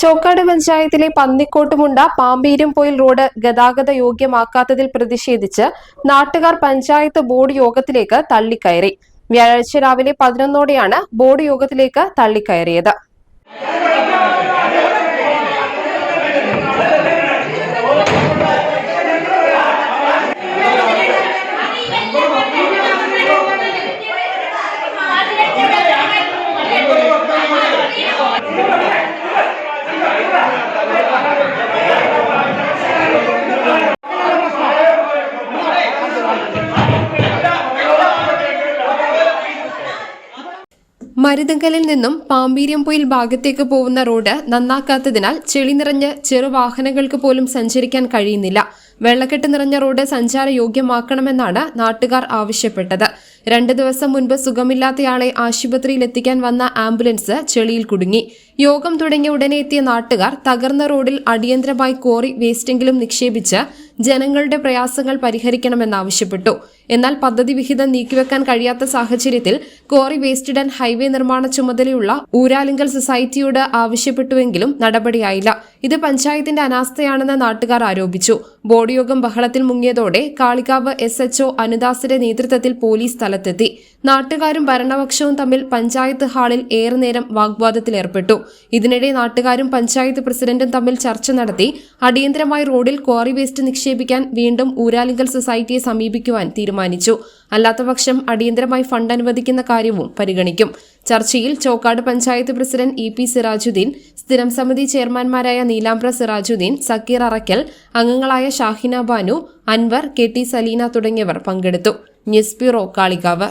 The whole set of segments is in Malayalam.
Chokkad പഞ്ചായത്തിലെ പന്നിക്കോട്ടുമുണ്ട പാമ്പീരുംപൊയിൽ റോഡ് ഗതാഗത യോഗ്യമാക്കാത്തതിൽ പ്രതിഷേധിച്ച് നാട്ടുകാർ പഞ്ചായത്ത് ബോർഡ് യോഗത്തിലേക്ക് തള്ളിക്കയറി. വ്യാഴാഴ്ച രാവിലെ പതിനൊന്നോടെയാണ് ബോർഡ് യോഗത്തിലേക്ക് തള്ളിക്കയറിയത്. മരുതങ്കലിൽ നിന്നും പാമ്പീര്യംപൊയിൽ ഭാഗത്തേക്ക് പോകുന്ന റോഡ് നന്നാക്കാത്തതിനാൽ ചെളി നിറഞ്ഞ് ചെറുവാഹനങ്ങൾക്ക് പോലും സഞ്ചരിക്കാൻ കഴിയുന്നില്ല. വെള്ളക്കെട്ട് നിറഞ്ഞ റോഡ് സഞ്ചാര യോഗ്യമാക്കണമെന്നാണ് നാട്ടുകാർ ആവശ്യപ്പെട്ടത്. രണ്ട് ദിവസം മുൻപ് സുഖമില്ലാത്തയാളെ ആശുപത്രിയിൽ എത്തിക്കാൻ വന്ന ആംബുലൻസ് ചെളിയിൽ കുടുങ്ങി. യോഗം തുടങ്ങിയ ഉടനെ എത്തിയ നാട്ടുകാർ തകർന്ന റോഡിൽ അടിയന്തരമായി കോറി വേസ്റ്റെങ്കിലും നിക്ഷേപിച്ച് ജനങ്ങളുടെ പ്രയാസങ്ങൾ പരിഹരിക്കണമെന്നാവശ്യപ്പെട്ടു. എന്നാൽ പദ്ധതി വിഹിതം നീക്കിവെക്കാൻ കഴിയാത്ത സാഹചര്യത്തിൽ കോറി വേസ്റ്റ് ആൻഡ് ഹൈവേ നിർമ്മാണ ചുമതലയുള്ള ഊരാലിങ്കൽ സൊസൈറ്റിയോട് ആവശ്യപ്പെട്ടുവെങ്കിലും നടപടിയായില്ല. ഇത് പഞ്ചായത്തിന്റെ അനാസ്ഥയാണെന്ന് നാട്ടുകാർ ആരോപിച്ചു. ബോർഡ് യോഗം ബഹളത്തിൽ മുങ്ങിയതോടെ കാളികാവ് എസ് എച്ച്ഒ അനുദാസിന്റെ നേതൃത്വത്തിൽ പോലീസ് സ്ഥലത്തെത്തി. നാട്ടുകാരും ഭരണപക്ഷവും തമ്മിൽ പഞ്ചായത്ത് ഹാളിൽ ഏറെ നേരം വാഗ്വാദത്തിലേർപ്പെട്ടു. ഇതിനിടെ നാട്ടുകാരും പഞ്ചായത്ത് പ്രസിഡന്റും തമ്മിൽ ചർച്ച നടത്തി അടിയന്തരമായി റോഡിൽ ക്വാറി വേസ്റ്റ് നിക്ഷേപിക്കാൻ വീണ്ടും ഊരാലിങ്കൽ സൊസൈറ്റിയെ സമീപിക്കുവാൻ തീരുമാനിച്ചു. അല്ലാത്തപക്ഷം അടിയന്തരമായി ഫണ്ട് അനുവദിക്കുന്ന കാര്യവും പരിഗണിക്കും. ചർച്ചയിൽ Chokkad panchayat president E P Sirajuddin സ്ഥിരം സമിതി ചെയർമാൻമാരായ നീലാംബ്ര സിറാജുദ്ദീൻ സക്കീർ അറക്കൽ അംഗങ്ങളായ ഷാഹിന ബാനു അൻവർ കെ ടി സലീന തുടങ്ങിയവർ പങ്കെടുത്തു. News bureau Kalikavu.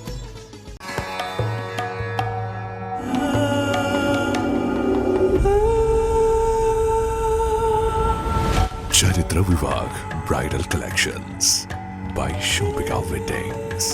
ചരിത്ര Vivah bridal collections by shopping weddings